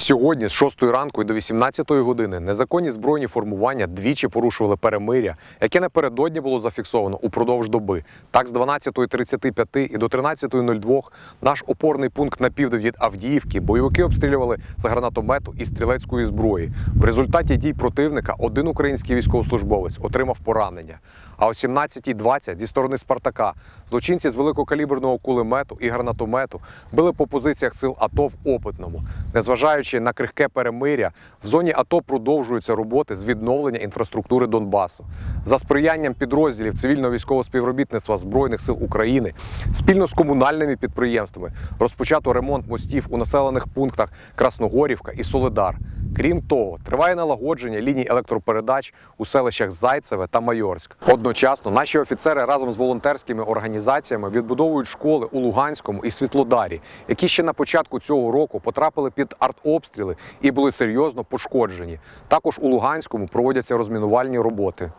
Сьогодні з 6 ранку і до 18 години незаконні збройні формування двічі порушували перемиря, яке напередодні було зафіксовано упродовж доби. Так, з 12.35 і до 13.02 наш опорний пункт на південь від Авдіївки бойовики обстрілювали з гранатомету і стрілецької зброї. В результаті дій противника один український військовослужбовець отримав поранення. А о 17.20 зі сторони Спартака злочинці з великокаліберного кулемету і гранатомету били по позиціях сил АТО в Опитному. Незважаючи на крихке перемиря, в зоні АТО продовжуються роботи з відновлення інфраструктури Донбасу. За сприянням підрозділів цивільного військового співробітництва Збройних сил України спільно з комунальними підприємствами розпочато ремонт мостів у населених пунктах Красногорівка і Солидар. Крім того, триває налагодження ліній електропередач у селищах Зайцеве та Майорськ. Одночасно наші офіцери разом з волонтерськими організаціями відбудовують школи у Луганському і Світлодарі, які ще на початку цього року потрапили під артобстріли і були серйозно пошкоджені. Також у Луганському проводяться розмінувальні роботи.